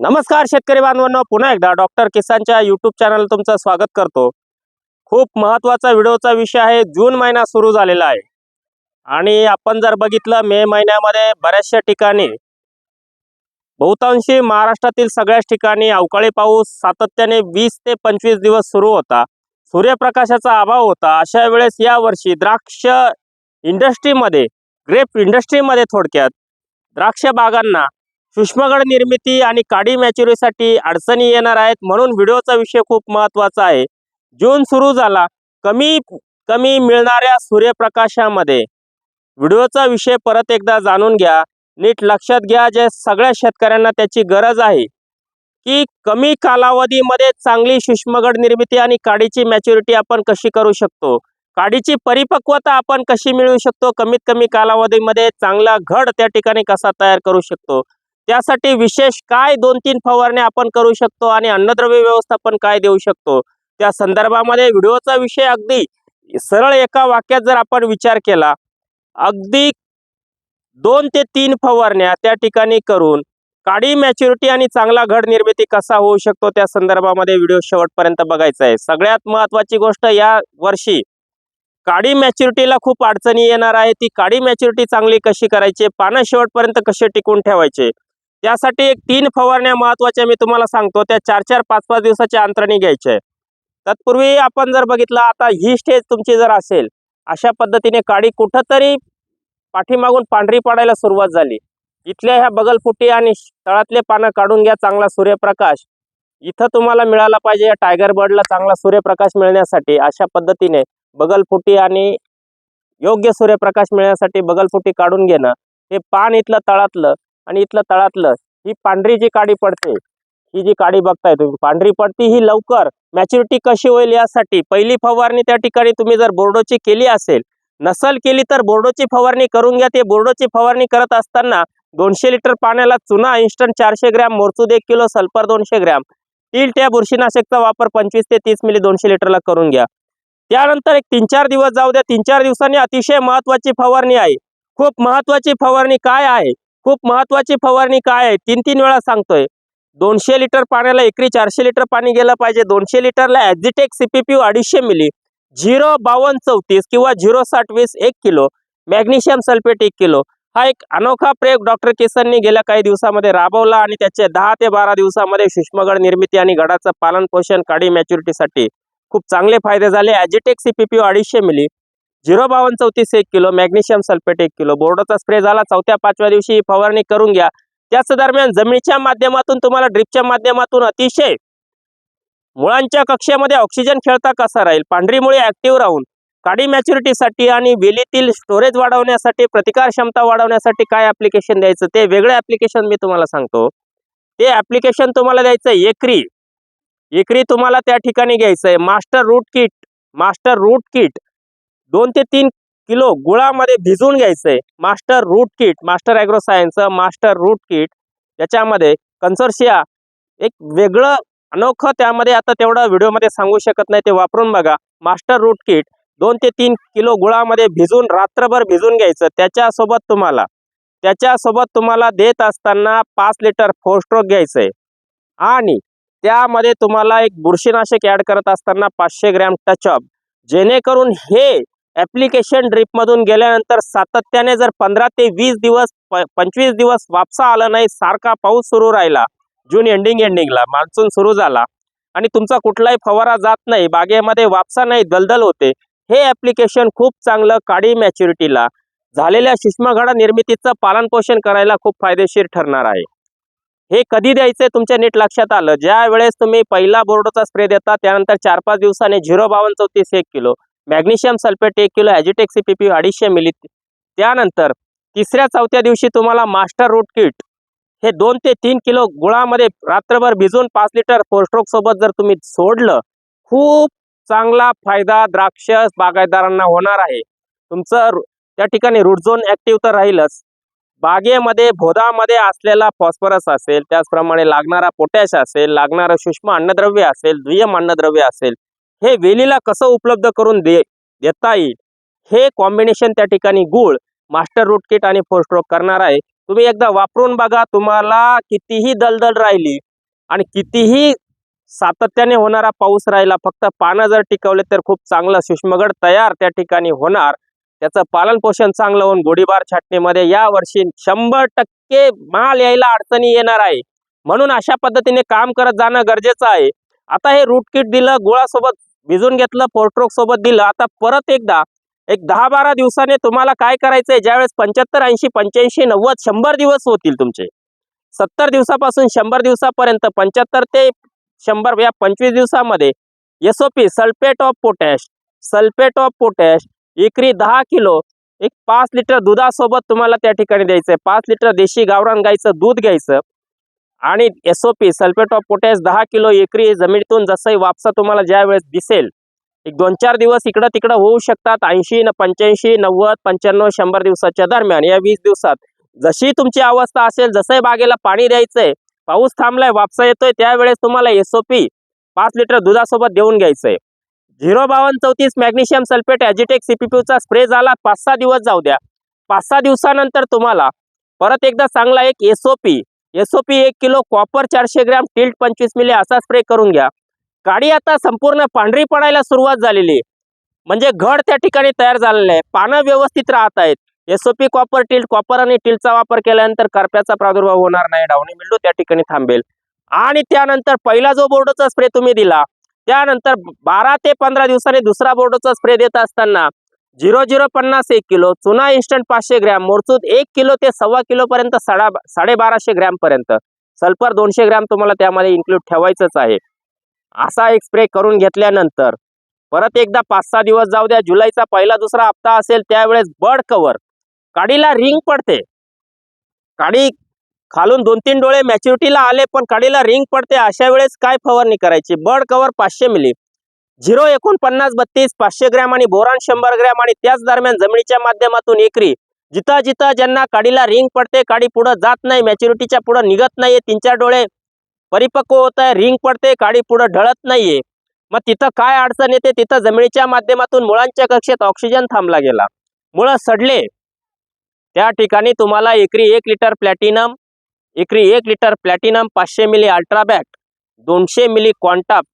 नमस्कार शेतकरी बांधवांना. पुन्हा एकदा डॉक्टर किसानच्या युट्यूब चॅनल तुमचं स्वागत करतो. खूप महत्त्वाचा व्हिडिओचा विषय आहे. जून महिना सुरू झालेला आहे. आणि आपण जर बघितलं मे महिन्यामध्ये बऱ्याचशा ठिकाणी बहुतांशी महाराष्ट्रातील सगळ्याच ठिकाणी अवकाळी पाऊस सातत्याने वीस ते पंचवीस दिवस सुरू होता. सूर्यप्रकाशाचा अभाव होता. अशा वेळेस यावर्षी द्राक्ष इंडस्ट्रीमध्ये ग्रेप इंडस्ट्रीमध्ये थोडक्यात द्राक्ष बागांना सूक्ष्मगड निर्मिती आणि काडी मॅच्युरीसाठी अडचणी येणार आहेत म्हणून व्हिडिओचा विषय खूप महत्त्वाचा आहे. जून सुरू झाला. कमी कमी मिळणाऱ्या सूर्यप्रकाशामध्ये. व्हिडिओचा विषय परत एकदा जाणून घ्या. नीट लक्षात घ्या जे सगळ्या शेतकऱ्यांना त्याची गरज आहे. की कमी कालावधीमध्ये चांगली सूक्ष्मगड निर्मिती आणि काडीची मॅच्युरिटी आपण कशी करू शकतो? काडीची परिपक्वता आपण कशी मिळवू शकतो? कमीत कमी कालावधीमध्ये चांगला घड त्या ठिकाणी कसा तयार करू शकतो? त्यासाठी विशेष काय दोन तीन फवारण्या आपण करू शकतो आणि अन्नद्रव्य व्यवस्थापन काय देऊ शकतो? त्या संदर्भामध्ये व्हिडिओचा विषय अगदी सरळ एका वाक्यात जर आपण विचार केला अगदी दोन ते तीन फवारण्या त्या ठिकाणी करून काडी मॅच्युरिटी आणि चांगला घड निर्मिती कसा होऊ शकतो त्या संदर्भामध्ये व्हिडिओ शेवटपर्यंत बघायचा आहे. सगळ्यात महत्वाची गोष्ट या वर्षी काडी मॅच्युरिटीला खूप अडचणी येणार आहे. ती काडी मॅच्युरिटी चांगली कशी करायची? पानं शेवटपर्यंत कसे टिकून ठेवायचे? त्यासाठी एक तीन फवारण्या महत्त्वाच्या मी तुम्हाला सांगतो. त्या चार चार पाच पाच दिवसाच्या अंतराने घ्यायच्या आहे तत्पूर्वी आपण जर बघितलं आता ही स्टेज तुमची जर असेल अशा पद्धतीने काडी कुठंतरी पाठीमागून पांढरी पडायला सुरुवात झाली. इथल्या ह्या बगलफुटी आणि तळातले पानं काढून घ्या चांगला सूर्यप्रकाश. इथं तुम्हाला मिळाला पाहिजे या टायगर बर्डला चांगला सूर्यप्रकाश मिळण्यासाठी. अशा पद्धतीने बगलफुटी आणि योग्य सूर्यप्रकाश मिळण्यासाठी बगलफुटी काढून घेणं हे पान इथलं तळातलं आणि इथलं तळातलं ही पांढरी जी काडी पडते ही जी काडी बघताय तुम्ही पांढरी पडती ही लवकर मॅच्युरिटी कशी होईल यासाठी पहिली फवारणी त्या ठिकाणी तुम्ही जर बोर्डोची केली असेल नसल केली तर बोर्डोची फवारणी करून घ्या ते बोर्डोची फवारणी करत असताना दोनशे लिटर पाण्याला चुना इन्स्टंट चारशे ग्रॅम मोरचूद एक किलो सल्फर दोनशे ग्रॅम तील त्या बुरशीनाशकचा वापर पंचवीस ते तीस मिली दोनशे लिटरला करून घ्या. त्यानंतर एक तीन चार दिवस जाऊ द्या तीन चार दिवसांनी अतिशय महत्वाची फवारणी आहे. खूप महत्वाची फवारणी काय आहे? खूप महत्वाची फवारणी काय आहे? तीन तीन वेळा सांगतोय. दोनशे लिटर पाण्याला एकरी चारशे लिटर पाणी गेलं पाहिजे. दोनशे लिटरला ऍझिटेक सीपीपी अडीचशे मिली. झिरो बावन्न चौतीस किंवा झिरो साठ वीस एक किलो. मॅग्नेशियम सल्फेट एक किलो. हा एक अनोखा प्रयोग डॉक्टर केसननी गेल्या काही दिवसामध्ये राबवला आणि त्याचे दहा ते बारा दिवसामध्ये सूक्ष्मगड निर्मिती आणि गडाचं पालन पोषण काडी मॅच्युरिटीसाठी खूप चांगले फायदे झाले. ॲजिटेक सीपीपी अडीचशे मिली. झिरो बावन्न चौतीस एक किलो मॅग्नेशियम सल्फेट एक किलो. बोर्डोचा स्प्रे झाला चौथ्या पाचव्या दिवशी ही फवारणी करून घ्या. त्याच दरम्यान जमिनीच्या माध्यमातून तुम्हाला ड्रिपच्या माध्यमातून अतिशय मुळांच्या कक्षेमध्ये ऑक्सिजन खेळता कसा राहील? पांढरी मुळे ऍक्टिव्ह राहून काडी मॅच्युरिटीसाठी आणि वेलीतील स्टोरेज वाढवण्यासाठी प्रतिकार क्षमता वाढवण्यासाठी काय ॲप्लिकेशन द्यायचं? ते वेगळं ॲप्लिकेशन मी तुम्हाला सांगतो. ते ऍप्लिकेशन तुम्हाला द्यायचं एकरी. एकरी तुम्हाला त्या ठिकाणी घ्यायचं आहे. Master root kit. Master root kit. दोन ते तीन किलो गुळामध्ये भिजवून घ्यायचंय. Master root kit master agro सायन्सचं master root kit याच्यामध्ये कन्सर्शिया एक वेगळं अनोखं त्यामध्ये आता तेवढं व्हिडिओमध्ये सांगू शकत नाही ते वापरून बघा. मास्टर रूट किट दोन ते तीन किलो गुळामध्ये भिजून रात्रभर भिजून घ्यायचं. त्याच्यासोबत तुम्हाला त्याच्यासोबत तुम्हाला देत असताना पाच लिटर फोर स्ट्रोक घ्यायचं आहे आणि त्यामध्ये तुम्हाला एक बुरशीनाशक ॲड करत असताना पाचशे ग्रॅम टचअप. जेणेकरून हे ॲप्लिकेशन ड्रिपमधून गेल्यानंतर सातत्याने जर पंधरा ते वीस दिवस प पंचवीस दिवस वापसा आला नाही सारखा पाऊस सुरू राहिला. जून एंडिंग एंडिंगला मान्सून सुरू झाला. आणि तुमचा कुठलाही फवारा जात नाही बागेमध्ये वापसा नाही दलदल होते. हे ॲप्लिकेशन खूप चांगलं काडी मॅच्युरिटीला झालेल्या सूक्ष्मघडा निर्मितीचं पालनपोषण करायला खूप फायदेशीर ठरणार आहे. हे कधी द्यायचं तुमच्या नीट लक्षात आलं? ज्या वेळेस तुम्ही पहिला बोर्डोचा स्प्रे देता त्यानंतर चार पाच दिवसाने झिरो बावन्न चौतीस एक किलो. मॅग्नेशियम सल्फेट एक किलो ॲजिटेक सी पी पी अडीचशे मिली त्यानंतर तिसऱ्या चौथ्या दिवशी तुम्हाला मास्टर रूट किट. हे दोन ते तीन किलो गुळामध्ये रात्रभर भिजून पाच लिटर फोरस्ट्रोक सोबत जर तुम्ही सोडलं खूप चांगला फायदा द्राक्ष बागायतदारांना होणार आहे. तुमचं त्या ठिकाणी रूट झोन ॲक्टिव्ह तर राहीलच. बागेमध्ये भोदामध्ये असलेला फॉस्फरस असेल त्याचप्रमाणे लागणारा पोटॅश असेल लागणारं सूक्ष्म अन्नद्रव्य असेल दुय्यम अन्नद्रव्य असेल हे वेलीला कसं उपलब्ध करून दे देता येईल? हे कॉम्बिनेशन त्या ठिकाणी गुळ मास्टर रूट किट आणि फोर स्ट्रोक करणार आहे. तुम्ही एकदा वापरून बघा तुम्हाला कितीही दलदल राहिली आणि कितीही सातत्याने होणारा पाऊस राहिला फक्त पानं जर टिकवले तर खूप चांगलं सुष्मगड तयार त्या ठिकाणी होणार. त्याचं पालन पोषण चांगलं होऊन गोडीबार छाटणीमध्ये या वर्षी शंभर टक्के माल यायला अडचणी येणार आहे. म्हणून अशा पद्धतीने काम करत जाणं गरजेचं आहे. आता हे रूट किट दिलं गुळासोबत भिजून घेतलं पोर्ट्रोक सोबत दिलं. आता परत एकदा एक दहा बारा दिवसाने तुम्हाला काय करायचंय? ज्यावेळेस पंच्याहत्तर ऐंशी पंच्याऐंशी नव्वद शंभर दिवस होतील तुमचे. सत्तर दिवसापासून शंभर दिवसापर्यंत पंच्याहत्तर ते शंभर या पंचवीस दिवसामध्ये S O P sulphate of potash sulphate of potash एकरी दहा किलो एक पाच लिटर दुधासोबत तुम्हाला त्या ठिकाणी द्यायचं आहे पाच लिटर देशी गावरान गाईचं दूध घ्यायचं. आणि S O P sulphate of potash दहा किलो एकरी जमिनीतून जसंही वापसा तुम्हाला ज्या वेळेस दिसेल एक दोन चार दिवस इकडं तिकडं होऊ शकतात ऐंशी न पंच्याऐंशी नव्वद पंच्याण्णव शंभर दिवसाच्या दरम्यान. या वीस दिवसात जशी तुमची अवस्था असेल जसंही बागेला पाणी द्यायचंय पाऊस थांबलाय वापसा येतोय त्यावेळेस तुम्हाला एस ओ पी पाच लिटर दुधासोबत देऊन घ्यायचंय. झिरो बावन्न चौतीस मॅग्नेशियम सल्फेट ॲजिटेक सीपीपीचा स्प्रे झाला पाच सहा दिवस जाऊ द्या. पाच सहा दिवसानंतर तुम्हाला परत एकदा चांगला एक एस एसओपी एक किलो कॉपर चारशे ग्रॅम टिल्ट पंचवीस मिली असा स्प्रे करून घ्या. काडी आता संपूर्ण पांढरी पडायला सुरुवात झालेली आहे. म्हणजे घड त्या ठिकाणी तयार झालेलं आहे. पानं व्यवस्थित राहत आहेत. एसओपी कॉपर टिल्ट कॉपर आणि टिल्टचा वापर केल्यानंतर करप्याचा प्रादुर्भाव होणार नाही. डावणी मिल्डू त्या ठिकाणी थांबेल. आणि त्यानंतर पहिला जो बोर्डचा स्प्रे तुम्ही दिला त्यानंतर बारा ते पंधरा दिवसांनी दुसरा बोर्डचा स्प्रे देत असताना झिरो झिरो पन्नास एक किलो चुना इन्स्टंट पाचशे ग्रॅम मोरचूत एक किलो ते सव्वा किलोपर्यंत साडा साडेबाराशे ग्रॅमपर्यंत सल्फर दोनशे ग्रॅम तुम्हाला त्यामध्ये इन्क्लूड ठेवायचंच आहे. असा एक स्प्रे करून घेतल्यानंतर परत एकदा पाच सहा दिवस जाऊ द्या जुलैचा पहिला दुसरा हप्ता असेल त्यावेळेस बर्ड कव्हर काडीला रिंग पडते. काडी खालून दोन तीन डोळे मॅच्युरिटीला आले पण काडीला रिंग पडते अशा वेळेस काय फवारणी करायची? बर्ड कव्हर पाचशे मिली झिरो एकोणपन्नास बत्तीस पाचशे ग्रॅम आणि बोरान शंभर ग्रॅम आणि त्याच दरम्यान जमिनीच्या माध्यमातून एकरी. जिथं जिथं ज्यांना काडीला रिंग पडते काडी पुढं जात नाही मॅच्युरिटीच्या पुढं निघत नाहीये तीन चार डोळे परिपक्व होत आहे रिंग पडते काडी पुढं ढळत नाहीये. मग तिथं काय अडचण येते? तिथं जमिनीच्या माध्यमातून मुळांच्या कक्षेत ऑक्सिजन थांबला गेला. मुळं सडले. त्या ठिकाणी तुम्हाला एकरी एक लिटर प्लॅटिनम एकरी एक लिटर प्लॅटिनम पाचशे मिली अल्ट्राबॅट दोनशे मिली क्वांटाप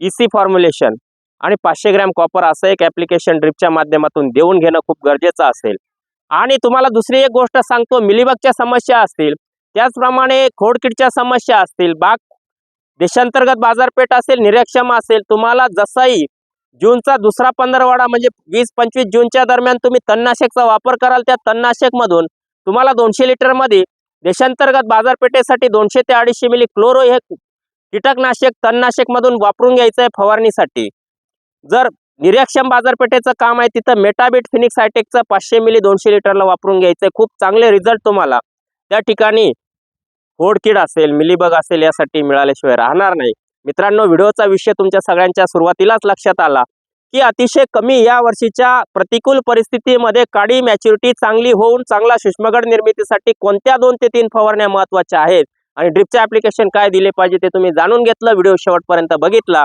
इसी फॉर्म्युलेशन. आणि पाचशे ग्रॅम कॉपर असं एक ॲप्लिकेशन ड्रिपच्या माध्यमातून देऊन घेणं खूप गरजेचं असेल. आणि तुम्हाला दुसरी एक गोष्ट सांगतो मिलीबगच्या समस्या असतील त्याचप्रमाणे खोडकिडच्या समस्या असतील बाग देशांतर्गत बाजारपेठ असेल निरीक्षम असेल तुम्हाला जसाही जूनचा दुसरा पंधरवाडा म्हणजे वीस पंचवीस जूनच्या दरम्यान तुम्ही तणनाशकचा वापर कराल त्या तणनाशकमधून तुम्हाला दोनशे लिटरमध्ये देशांतर्गत बाजारपेठेसाठी दोनशे ते अडीचशे मिली क्लोरो हे कीटकनाशक तणनाशकमधून वापरून घ्यायचं आहे फवारणीसाठी. जर निर्याक्षम बाजारपेठेचं काम आहे तिथं मेटाबीट फिनिक्स हायटेकचं पाचशे मिली दोनशे लिटरला वापरून घ्यायचं आहे खूप चांगले रिझल्ट तुम्हाला. त्या ठिकाणी होडकीड असेल मिलीबग असेल यासाठी मिळाल्याशिवाय राहणार नाही. मित्रांनो व्हिडिओचा विषय तुमच्या सगळ्यांच्या सुरुवातीलाच लक्षात आला की अतिशय कमी या वर्षीच्या प्रतिकूल परिस्थितीमध्ये काडी मॅच्युरिटी चांगली होऊन चांगला सूक्ष्मगड निर्मितीसाठी कोणत्या दोन ते तीन फवारण्या महत्त्वाच्या आहेत? आणि ड्रिपचे ऍप्लिकेशन काय दिले पाहिजे ते तुम्ही जाणून घेतलं व्हिडिओ शेवटपर्यंत बघितला.